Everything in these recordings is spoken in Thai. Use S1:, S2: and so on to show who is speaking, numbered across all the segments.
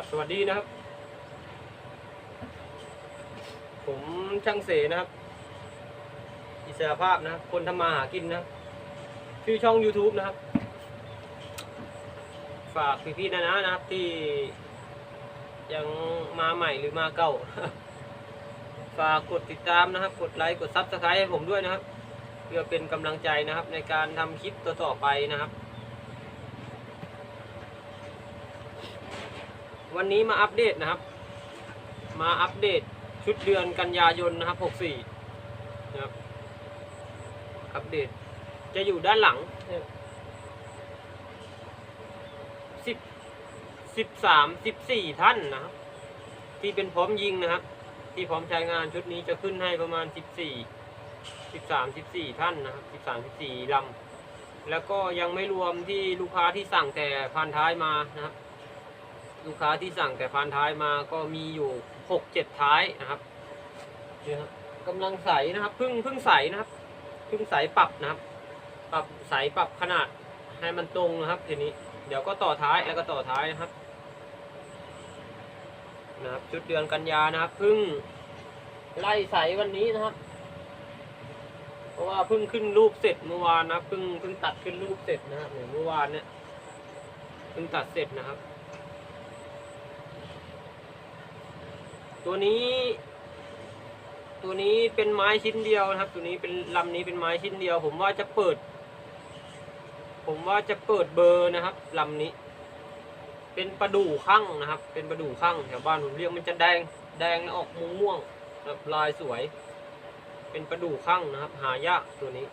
S1: ับสวัสดีนะครับ ผมช่างเสนะครับ อิสระภาพนะคคนทำมาหากินนะชื่อช่อง YouTube นะครับ ฝากพี่ๆนะนะนะครับที่ยังมาใหม่หรือมาเก่า ฝากกดติดตามนะครับ กดไลค์กดซับสไครต์ให้ผมด้วยนะครับ เพื่อเป็นกำลังใจนะครับในการทำคลิปต่อๆไปนะครับ วันนี้มาอัปเดตนะครับ มาอัปเดตชุดเดือนกันยายนนะครับ 64 นะครับ อัปเดต จะอยู่ด้านหลังสิบสิบสามสิบสี่ท่านนะครับ ที่เป็นพร้อมยิงนะครับ ที่พร้อมใช้งานชุดนี้จะขึ้นให้ประมาณสิบสี่สิบสามสิบสี่ท่านนะครับสิบสามสิบสี่ลำแล้วก็ยังไม่รวมที่ลูกค้าที่สั่งแต่พันท้ายมานะครับ ลูกค้าที่สั่งแต่พันท้ายมาก็มีอยู่หกเจ็ดท้ายนะครับเนี่ยครับกำลังใสนะครับเพิ่งเพิ่งใสนะครับเพิ่งใสปรับนะครับ ปรับใสปรับขนาดให้มันตรงนะครับ ทีนี้ เดี๋ยวก็ต่อท้ายแล้วก็ต่อท้ายนะครับ นะครับชุดเดือนกันยานะครับเพิ่งไล่ใสวันนี้นะครับ เพราะว่าเพิ่งขึ้นรูปเสร็จเมื่อวานนะเพิ่งเพิ่งตัดขึ้นรูปเสร็จนะครับเนี่ยเมื่อวานเนี่ยเพิ่งตัดเสร็จนะครับ ตัวนี้ ตัวนี้เป็นไม้ชิ้นเดียวนะครับ ตัวนี้เป็นลำนี้เป็นไม้ชิ้นเดียว ผมว่าจะเปิด ผมว่าจะเปิดเบอร์นะครับลำนี้ เป็นประดู่ข้างนะครับ เป็นประดู่ข้างแถวบ้านผมเรียกมันจะแดงแดงแล้วออกม่วงๆแบบลายสวย เป็นประดู่ข้างนะครับ หายากตัวนี้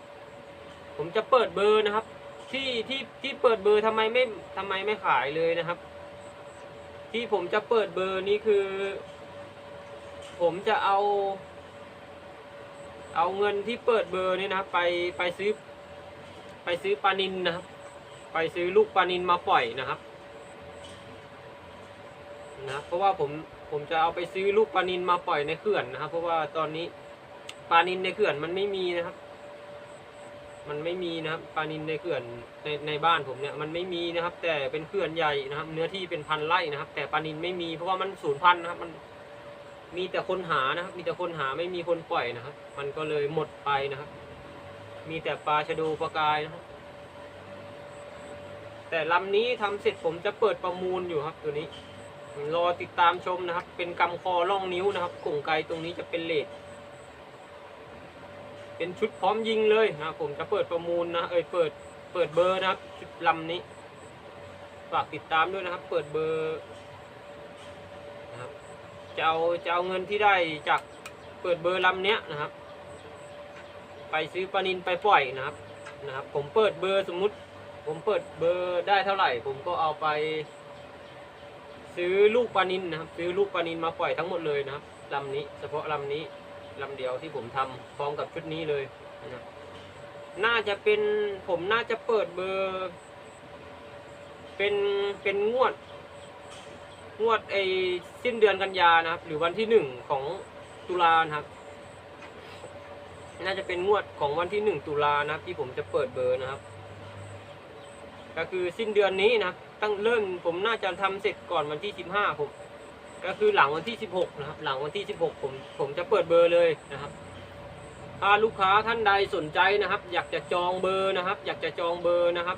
S1: ผมจะเปิดเบอร์นะครับ ที่ที่ที่เปิดเบอร์ทำไมไม่ทำไมไม่ขายเลยนะครับ ที่ผมจะเปิดเบอร์นี้คือ ผมจะเอา เอาเงินที่เปิดเบอร์นี่นะครับไปไปซื้อ ไปซื้อปลานินนะครับ ไปซื้อลูกปลานินมาปล่อยนะครับ นะครับเพราะว่าผมผมจะเอาไปซื้อลูกปลานินมาปล่อยในเขื่อนนะครับ เพราะว่าตอนนี้ปลานินในเขื่อนมันไม่มีนะครับ มันไม่มีนะครับปลานินในเขื่อนในในบ้านผมเนี่ยมันไม่มีนะครับ แต่เป็นเขื่อนใหญ่นะครับ เนื้อที่เป็นพันไร่นะครับ แต่ปลานินไม่มีเพราะว่ามันสูญพันธุ์นะครับ มัน มีแต่คนหานะครับ มีแต่คนหาไม่มีคนปล่อยนะครับ มันก็เลยหมดไปนะครับ มีแต่ปลาชะโดปลากายนะครับ แต่ลำนี้ทำเสร็จผมจะเปิดประมูลอยู่ครับ ตัวนี้ รอติดตามชมนะครับ เป็นกำคอล่องนิ้วนะครับกลุ่งไกตรงนี้จะเป็นเลดเป็นชุดพร้อมยิงเลยนะครับผมจะเปิดประมูลนะ เอ้ยเปิดเปิดเบอร์นะครับชุดลำนี้ ฝากติดตามด้วยนะครับ เปิดเบอร์ จะเอาจะเอาเงินที่ได้จากเปิดเบอร์ลำเนี้ยนะครับ ไปซื้อปลานินไปปล่อยนะครับนะครับ ผมเปิดเบอร์สมมุติ ผมเปิดเบอร์ได้เท่าไหร่ ผมก็เอาไป ซื้อลูกปลานินนะครับ ซื้อลูกปลานินมาปล่อยทั้งหมดเลยนะครับลำนี้ เฉพาะลำนี้ลำเดียวที่ผมทำพร้อมกับชุดนี้เลยนะครับน่าจะเป็นผมน่าจะเปิดเบอร์ เป็นเป็นงวด งวดไอ้สิ้นเดือนกันยานะครับ หรือวันที่หนึ่งของตุลานะครับ น่าจะเป็นงวดของวันที่หนึ่งตุลานะครับ ที่ผมจะเปิดเบอร์นะครับ ก็คือสิ้นเดือนนี้นะครับ ตั้งเริ่มผมน่าจะทำเสร็จก่อนวันที่สิบห้าผมก็คือหลังวันที่สิบหกนะครับ หลังวันที่สิบหกผมผมจะเปิดเบอร์เลยนะครับถ้าลูกค้าท่านใดสนใจนะครับ อยากจะจองเบอร์นะครับ อยากจะจองเบอร์นะครับ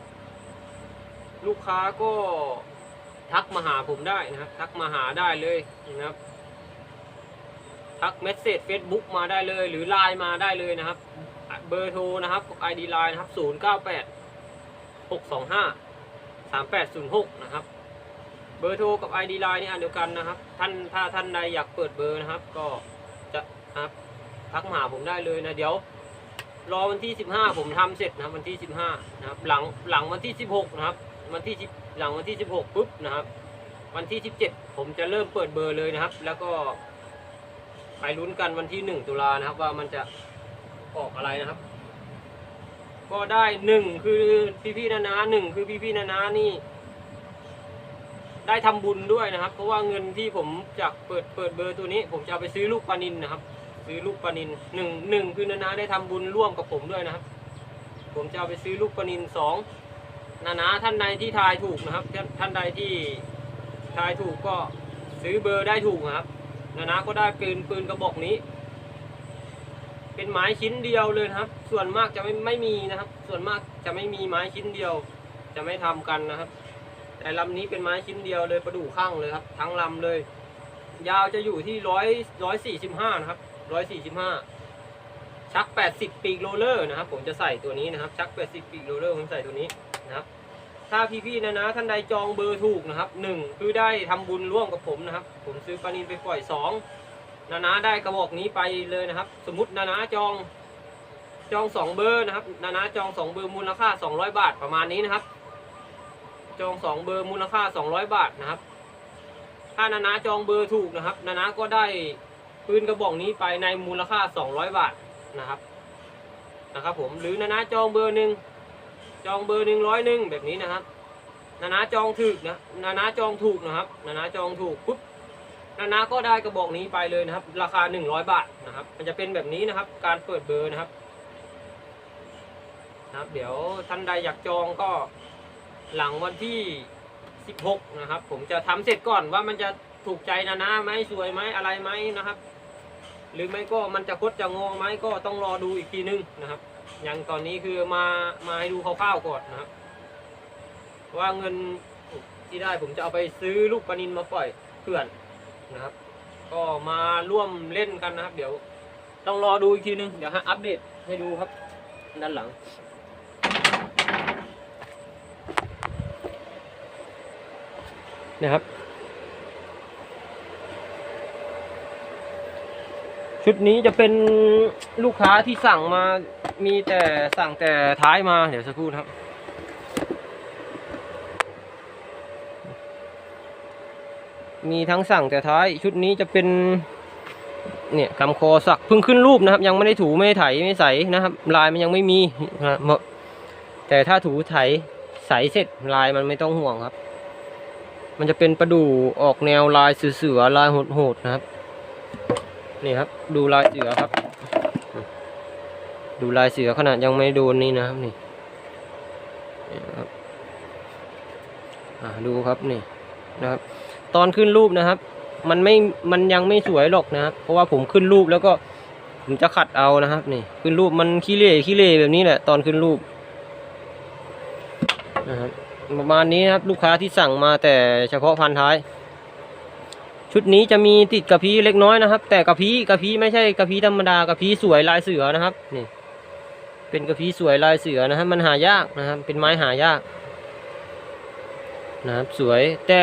S1: ลูกค้าก็ ทักมาหาผมได้นะครับทักมาหาได้เลยนะครับ ทักเมสเซจเฟซบุ๊กมาได้เลย หรือไลน์มาได้เลยนะครับ เบอร์โทรนะครับไอดีไลน์นะครับศูนย์เก้าแปดหกสองห้าสามแปดศูนย์หกนะครับ เบอร์โทรกับ ID Line นี่อันเดียวกันนะครับ ท่านถ้าท่านใดอยากเปิดเบอร์นะครับ ก็จะนะครับทักมาหาผมได้เลยนะเดี๋ยว รอวันที่ 15 ผมทำเสร็จนะครับวันที่ 15 นะครับ หลังหลังวันที่ 16 นะครับ วันที่10 หลังวันที่ 16ปุ๊บนะครับ วันที่ 17 ผมจะเริ่มเปิดเบอร์เลยนะครับ แล้วก็ไปลุ้นกันวันที่ 1 ตุลานะครับ ว่ามันจะออกอะไรนะครับ ก็ได้หนึ่งคือพี่ๆนานาหนึ่งคือพี่ๆนานานี่ ได้ทำบุญด้วยนะครับ เพราะว่าเงินที่ผมจากเปิดเปิดเบอร์ตัวนี้ ผมจะเอาไปซื้อลูกปลานินนะครับ ซื้อลูกปลานินหนึ่งหนึ่งคือนานาได้ทำบุญร่วมกับผมด้วยนะครับ ผมจะเอาไปซื้อลูกปลานินสอง นานาท่านใดที่ทายถูกนะครับ ท่านใดที่ทายถูกก็ซื้อเบอร์ได้ถูกนะครับนานาก็ได้ปืนปืนกระบอกนี้ เป็นไม้ชิ้นเดียวเลยครับ ส่วนมากจะไม่ไม่มีนะครับ ส่วนมากจะไม่มีไม้ชิ้นเดียว จะไม่ทำกันนะครับ แต่ลำนี้เป็นไม้ชิ้นเดียวเลยประดู่ข้างเลยครับ ทั้งลำเลย ยาวจะอยู่ที่ร้อยร้อยสี่สิบห้านะครับร้อยสี่สิบห้าชักแปดสิบปีกโรลเลอร์นะครับ ผมจะใส่ตัวนี้นะครับ ชักแปดสิบปีกโรลเลอร์ผมใส่ตัวนี้ นะครับ ถ้าพี่ๆนะนะท่านใดจองเบอร์ถูกนะครับหนึ่งคือได้ทำบุญร่วมกับผมนะครับ ผมซื้อปลานินไปปล่อยสองนานาได้กระบอกนี้ไปเลยนะครับ สมมตินานาจองจองสองเบอร์นะครับนานาจองสองเบอร์มูลค่าสองร้อยบาทประมาณนี้นะครับ จองสองเบอร์มูลค่าสองร้อยบาทนะครับ ถ้านานาจองเบอร์ถูกนะครับนานาก็ได้ปืนกระบอกนี้ไปในมูลค่าสองร้อยบาทนะครับนะครับผมหรือนานาจองเบอร์หนึ่ง จองเบอร์หนึ่งร้อยหนึ่งแบบนี้นะครับนานาจองถูกนะนานาจองถูกนะครับนานาจองถูกปุ๊บนานาก็ได้กระบอกนี้ไปเลยนะครับ ราคาหนึ่งร้อยบาทนะครับ มันจะเป็นแบบนี้นะครับ การเปิดเบอร์นะครับนะครับ เดี๋ยวท่านใดอยากจองก็หลังวันที่สิบหกนะครับ ผมจะทำเสร็จก่อนว่ามันจะถูกใจนานาไหมสวยไหมอะไรไหมนะครับ หรือไม่ก็มันจะคดจะงอไหมก็ต้องรอดูอีกทีนึงนะครับ ย่างตอนนี้คือมามาให้ดูคร่าวๆก่อนนะครับ ว่าเงินที่ได้ผมจะเอาไปซื้อลูกปลานินมาปล่อยเขื่อนนะครับ ก็มาร่วมเล่นกันนะครับ เดี๋ยว ต้องรอดูอีกทีนึงเดี๋ยวฮะอัปเดตให้ดูครับ ด้านหลังนะครับ ชุดนี้จะเป็นลูกค้าที่สั่งมา มีแต่สั่งแต่ท้ายมาเดี๋ยวสักครู่นะครับ มีทั้งสั่งแต่ท้ายชุดนี้จะเป็นเนี่ยกำคอสักเพิ่งขึ้นรูปนะครับ ยังไม่ได้ถูไม่ได้ไถไม่ใสนะครับ ลายมันยังไม่มีนะแต่ถ้าถูไถใสเสร็จลายมันไม่ต้องห่วงครับ มันจะเป็นประดู่ออกแนวลายเสือๆลายโหดๆนะครับ นี่ครับ ดูลายเสือครับ ดูลายเสือขนาดยังไม่โดนนี่นะครับนี่นี่ครับดูครับนี่นะครับ ตอนขึ้นรูปนะครับ มันไม่มันยังไม่สวยหรอกนะครับ เพราะว่าผมขึ้นรูปแล้วก็ผมจะขัดเอานะครับ นี่ ขึ้นรูปมันขี้เละขี้เละแบบนี้แหละตอนขึ้นรูปนะครับประมาณนี้นะครับลูกค้าที่สั่งมาแต่เฉพาะพันท้าย ชุดนี้จะมีติดกระพี้เล็กน้อยนะครับ แต่กระพี้กระพี้ไม่ใช่กระพี้ธรรมดากระพี้สวยลายเสือนะครับนี่ เป็นกระพี้สวยลายเสือนะครับมันหายากนะครับเป็นไม้หายากนะครับสวยแต่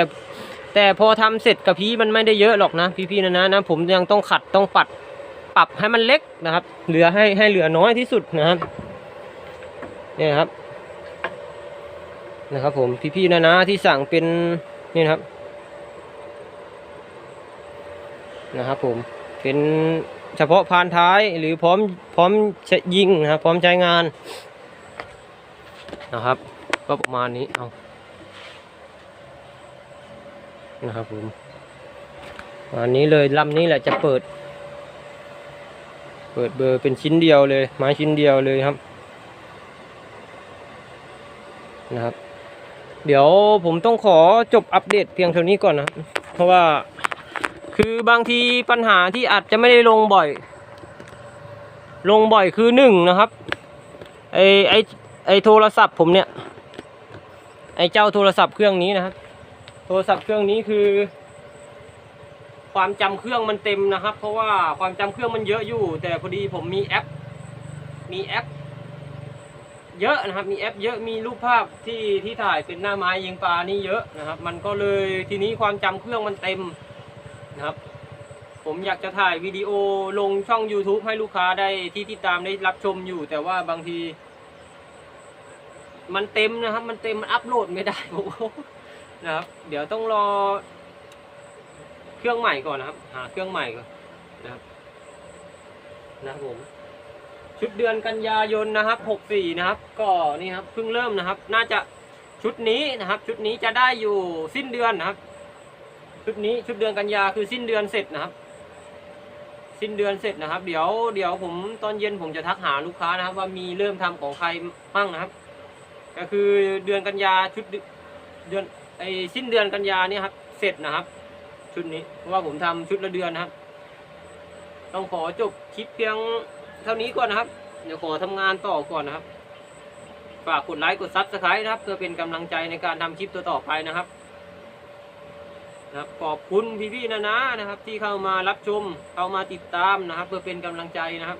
S1: แต่พอทำเสร็จกระพี้มันไม่ได้เยอะหรอกนะพี่ๆนะนะนะผมยังต้องขัดต้องปัดปรับให้มันเล็กนะครับ เหลือให้ให้เหลือน้อยที่สุดนะครับเนี่ยครับนะครับผมพี่ๆนะนะที่สั่งเป็นนี่นะครับนะครับผมเป็น เฉพาะพานท้ายหรือพร้อมพร้อมจะยิงนะครับพร้อมใช้งานนะครับ ก็ประมาณนี้เอานะครับผมอันนี้เลยลำนี้แหละจะเปิด เปิดเบอร์เป็นชิ้นเดียวเลย ไม้ชิ้นเดียวเลยครับนะครับ เดี๋ยวผมต้องขอจบอัปเดตเพียงเท่านี้ก่อนนะ เพราะว่า คือบางทีปัญหาที่อาจจะไม่ได้ลงบ่อย ลงบ่อยคือหนึ่งนะครับ ไอไอไอโทรศัพท์ผมเนี่ย ไอเจ้าโทรศัพท์เครื่องนี้นะครับ โทรศัพท์เครื่องนี้คือ ความจำเครื่องมันเต็มนะครับ เพราะว่าความจำเครื่องมันเยอะอยู่ แต่พอดีผมมีแอป มีแอป เยอะนะครับ มีแอป เยอะมีรูปภาพที่ที่ถ่ายเป็นหน้าไม้ยิงปลานี่เยอะนะครับ มันก็เลยทีนี้ความจำเครื่องมันเต็ม นะครับ ผมอยากจะถ่ายวิดีโอลงช่อง YouTube ให้ลูกค้าได้ที่ติดตามได้รับชมอยู่ แต่ว่าบางที มันเต็มนะครับ มันเต็มมันอัพโหลดไม่ได้ผมนะครับ เดี๋ยวต้องรอ เครื่องใหม่ก่อนนะครับ หาเครื่องใหม่ก่อนนะครับนะครับผมชุดเดือนกันยายนนะครับ 64 นะครับ ก็นี่ครับเพิ่งเริ่มนะครับ น่าจะชุดนี้นะครับ ชุดนี้จะได้อยู่สิ้นเดือนนะครับ ชุดนี้ชุดเดือนกันยาคือสิ้นเดือนเสร็จนะครับ สิ้นเดือนเสร็จนะครับ เดี๋ยวเดี๋ยวผมตอนเย็นผมจะทักหาลูกค้านะครับ ว่ามีเริ่มทำของใครบ้างนะครับ ก็คือเดือนกันยาชุดเดือนไอสิ้นเดือนกันยาเนี่ยครับ เสร็จนะครับ ชุดนี้เพราะว่าผมทำชุดละเดือนนะครับ ต้องขอจบคลิปเพียงเท่านี้ก่อนนะครับ เดี๋ยวขอทำงานต่อก่อนนะครับฝากกดไลค์กดซับสไครต์นะครับ เพื่อเป็นกำลังใจในการทำคลิปตัวต่อไปนะครับ นะครับขอบคุณพี่ๆนะนะนะครับ ที่เข้ามารับชมเข้ามาติดตามนะครับ เพื่อเป็นกำลังใจนะครับ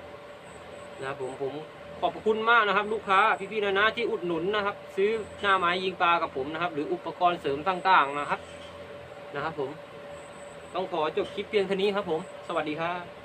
S1: นะครับผมผมขอบคุณมากนะครับ ลูกค้าพี่ๆนะนะที่อุดหนุนนะครับ ซื้อหน้าไม้ยิงปลากับผมนะครับ หรืออุปกรณ์เสริมต่างๆนะครับนะครับ ผม ต้องขอจบคลิปเพียงเท่านี้ครับ ผม สวัสดีครับ